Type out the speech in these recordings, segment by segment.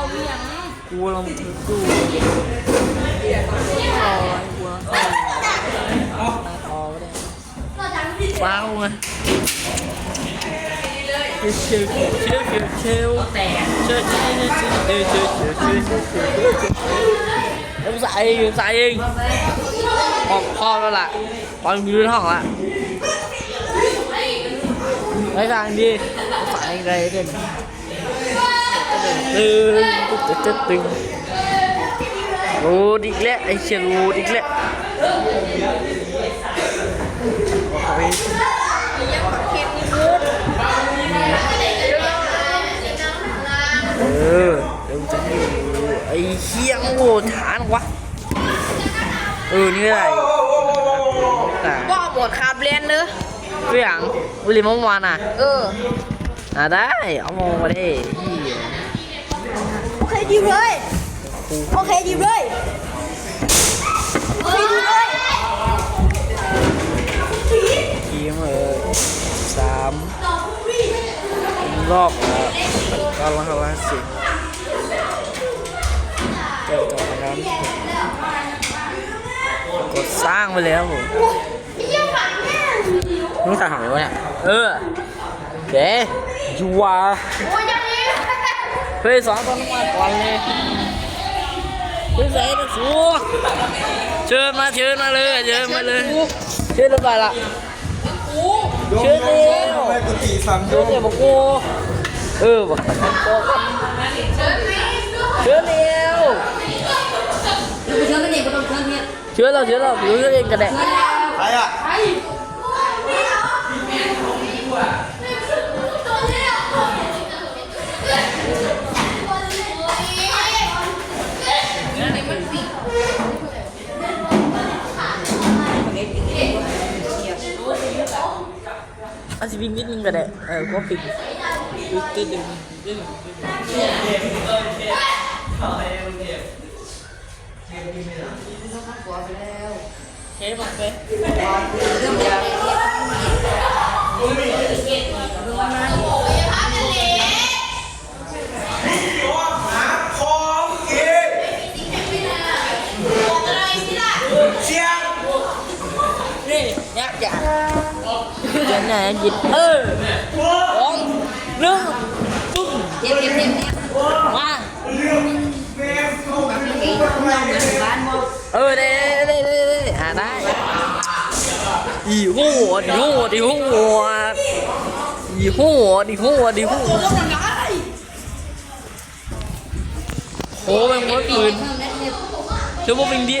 เขาเลี้ยงกูลองกูคอหัวคอว้าวไงเชลเชลเชลเชลเชลแต่เชลเชลเชลเชลเชลเชลเชลใส่เองใส่เองออกพ่อแล้วล่ะตอนอยู่ในห้องละไอ้ทางดีใส่อะไรเด่น ตึงตึงตึงตึงรูดอีกแล้วไอเชี่ยรูดอีกแล้วเออเดี๋ยวจะให้ไอ้เชี่ยโง่ฐานวะเออนี่อะไรแต่ว่าหมดครับเรียนเนอะเรื่องวิลิมเมื่อวานอะ เอออะได้ เอามองมาด้เหี้ ยโอเคดีเลย โอเคดีเลยโอเคดีเลยทีมเออสามรอบแล้วก็ร้อยห้าสิบเจอต่อไปนั้นกดสร้างไปแล้วผมมึงสั่งของอะไรวะเนี่ยเออเจ๊ยูวา เฮ้ยสอนต้นมาก่อนเลยเฮ้ยใส่ตะสูเชิญมาเชิญมาเลยเชิญมาเลยเชิญแล้วไปละเชิญเร็วเชิญเร็วบอกกูเออบอกเชิญเร็วเชิญเองก็ต้องเชิญเนี่ยเชิญเราเชิญเราอยู่เองกันแหละใครอะ อาจจะวิ่งนิดนึงก็ได้เออก็ปิดตึ๊ดนึงเฮ้ยบอกไปของ จะไหนยิบเออสองหนึ่งปุ๊บเจ็บเจ็บเจ็บมาเออเด้เด้เด้ได้อ่าได้อีหัวดีหัวดอีโหดอีโหดีหัวดีหัวโอ้เป็นมดอื่นเชื่อว่าเป็นดี้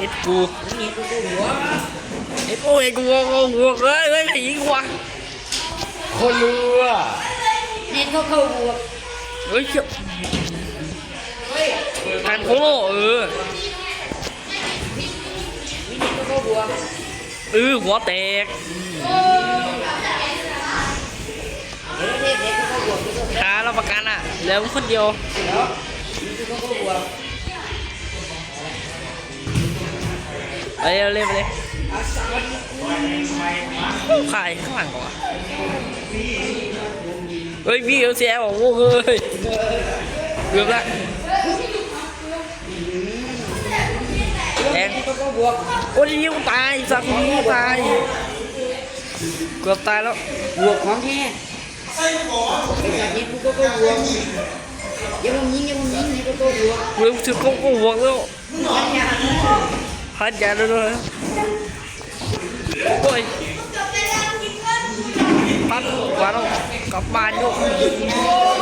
เอ็ดกูเอ็ดโอ้ยกูกูกูเฮ้ยเฮ้ยผีกูวะคนรู้อะเน้นเขาเข้าบวกเฮ้ยเชี่ยการโคโลเออเขาเข้าบวกเออหัวแตกเด็กเด็กเขาเข้าบวกเขาขาเราประกันอะเหลือมึงคนเดียว ไปเร็วเร็วไปเลยขายข้างหลังก่อนวะเฮ้ยพี่เขาเสียบอกโว้ยเฮ้ยเกือบละแดงเขาเข้าบวกโอ้ยยิงตายสัตว์ยิงตายเกือบตายแล้วบวกของแท้ไอ้จากนี้กูก็เข้าบวกอย่ามึงยิงอย่ามึงยิงนี่ก็เข้าบวกเร็วถึงก็ก็หวกแล้ว พัดยาด้วยเลยโอ้ยพัดกว่าเรากลับบ้านอยู่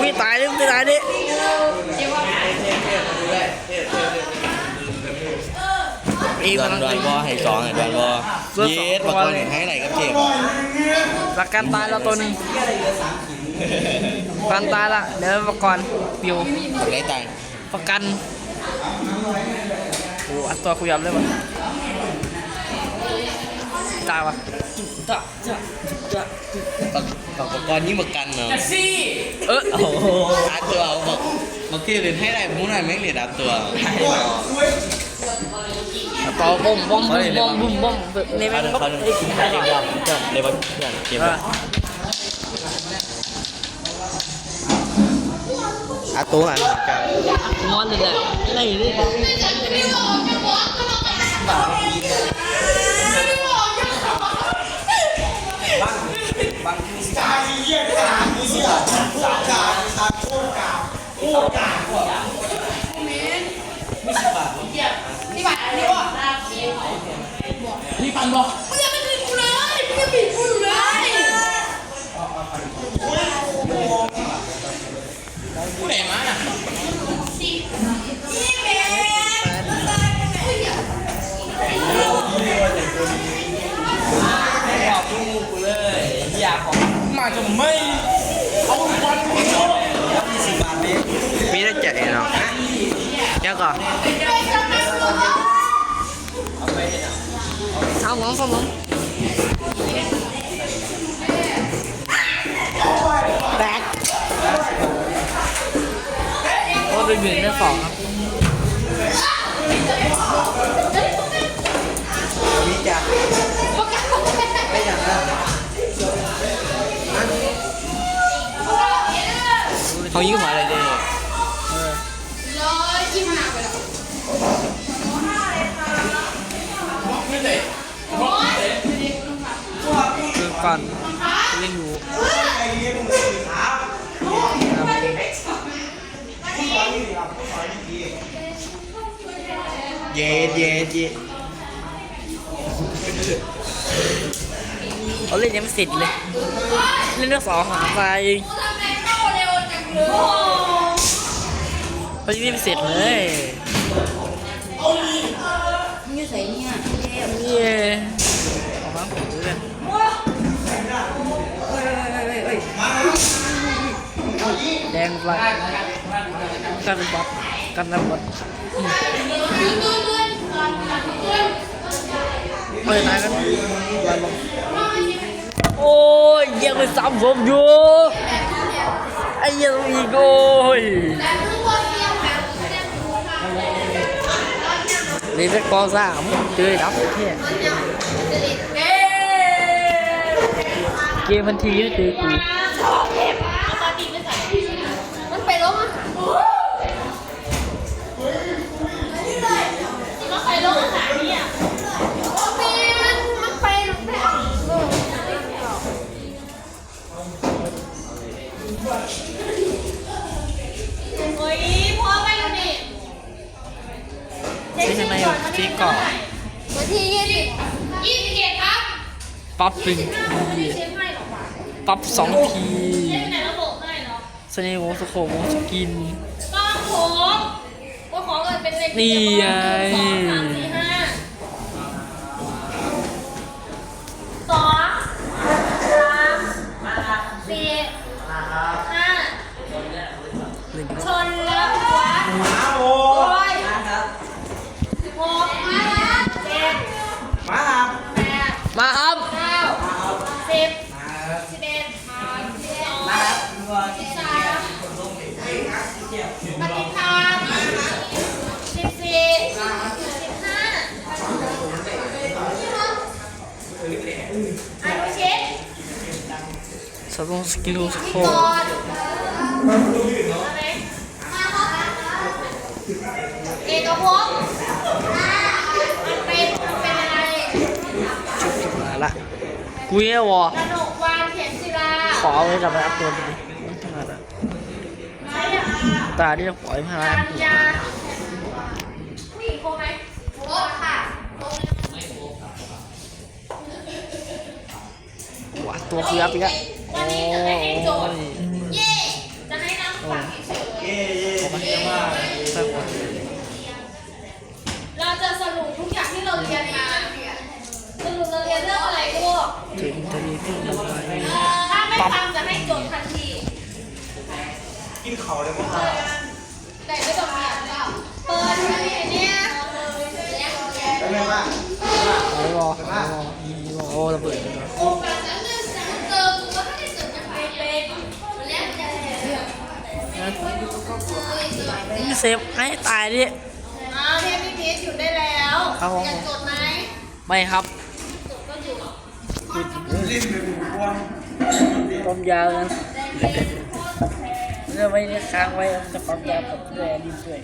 ไม่ตายดิไม่ตายดิเองดวมันนดวนบอให้สองให้ดวนบอเบอร์เยสองสปากกอนให้ไหนกับเจมประกันตายแล้วตัวหนึงประกันตายละเดี๋ยวประกันปิวได้ตังประกันโอัดตัวคุยยับเลยวะตายวะตาจ้าจ้าปากกอนยิ่งประกันเนาะซี่เออโอ้โหอัดตัวเอาบอกบอกที่เรียนให้ได้มู้นายไม่เรียนอัดตัวต่อบ้มบ้มบ้มบ้มบ้มบ้มในแม่งก็ไอ้ขี้ไก่เดียวเรียกว่า เพื่อนเหมอัดตัวอันกันงอนเลยแหละไรเลยอย สาวหวังสาวหวังแบกโอ้เป็นหนึ่งได้สองครับมีจ้ะไม่อย่างนั้นเขายิ่งหัวอะไรเด้ ก่อนเล่นอยู่เย็ดเย็ดเย็ดเขาเล่นยังไม่เสร็จเลย เล่นเรื่องสองหาไปเขายังไม่เสร็จเลยมึงอยู่ใส่เนี่ยเจ็บนี่อ แดงไฟกันบอลกันน้ำบอลเฮ้ยตายกันบอลลงโอ้ยยังไม่ซ้ำผมอยู่ไอ้ยังอีกโอ้ยนี่เป็นกองสามเจอดับเนี่ย เกมมันทีนี่เจอกูมันไปลงอะมันไปลงอาหารเนี่ยมันมันไปลงไปโอ้ยพอไปแล้วนี่ที่ข้างในที่เกาะวันที่ยี่สิบยี่สิบเจ็ดครับปรับเป็นทีเช็คให้หรอวะปรับสองทีเช็คไหนระบบให้เนาะสเนโวสโคโวสกินก็ของว่าของเงินเป็นเลขนี่ไง สองสามสี่ห้าสองสามสี่ห้า หนึ่ง ชนแล้ววัดโอ้ยหกเจ็ด มาครับ แปด มาครับ เก้าสิบสิบเอ็ดสิบสองสิบสามปฏิภาณสิบสี่สิบห้าอนุชิต สโลสกิลสโคก่อนอะไรเอกภพมันเป็นมันเป็นอะไรจุดจุดมาละกูเนี่ยวะกระหนกวานเข็มศิลาขอเอาไว้จับไปอัพตัวไปดินาดตาที่เราปล่อยมากัแล้วญญาผู้หญิงโคไหมโคค่ะว้าตัวคืออัพอีกแล้ว วันนี้จะไม่ให้โจทย์ เย่ จะให้นั่งฟังเฉยๆเราจะสรุปทุกอย่างที่เราเรียนมา สรุปเราเรียนเรื่องอะไรลูกถึงจะมีผู้ถ้าไม่ฟังจะให้โจทย์ทันที กินเขาเลยมั้งแต่ไม่ต้องเรียนเปล่าเปิดเรียนเนี่ยแล้วไงบ้าไปรอไปโอ้ระเบิดเลยนะ เซฟให้ตายดิเนี่ยพี่พีชหยุดได้แล้วอยากจดไหมไม่ครับความยาวนั้นเรื่องไม่ได้ค้างไว้จะความยาวผมแย่ดีด้วย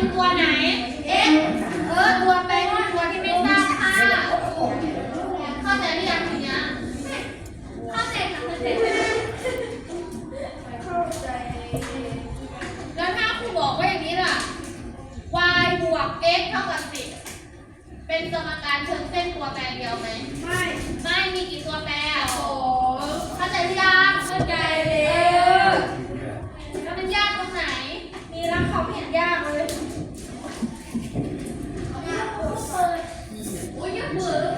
คือตัวไหน x เออตัวแปรคือตัวที่ไม่ทราบค่าเข้าใจหรือยังทีเนี้ยเข้าใจค่ะเข้าใจแล้วถ้าครูบอกว่าอย่างนี้ล่ะ y บวก x เท่ากับ10เป็นสมการเชิงเส้นตัวแปรเดียวไหมไม่ ไม่มีกี่ตัวแปรโอ้เข้าใจหรือยังเข้าใจ 我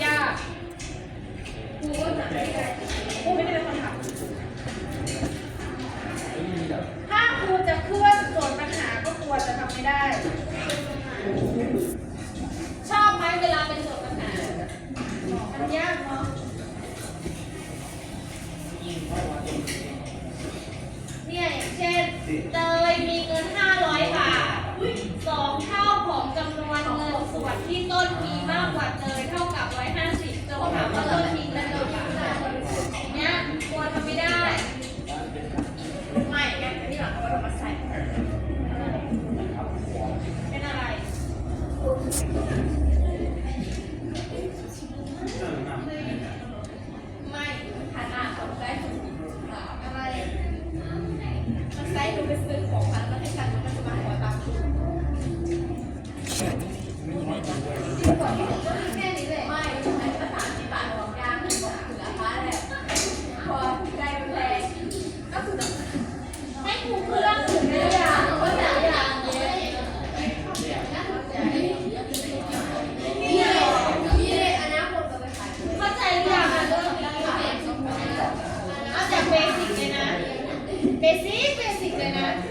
Thanks.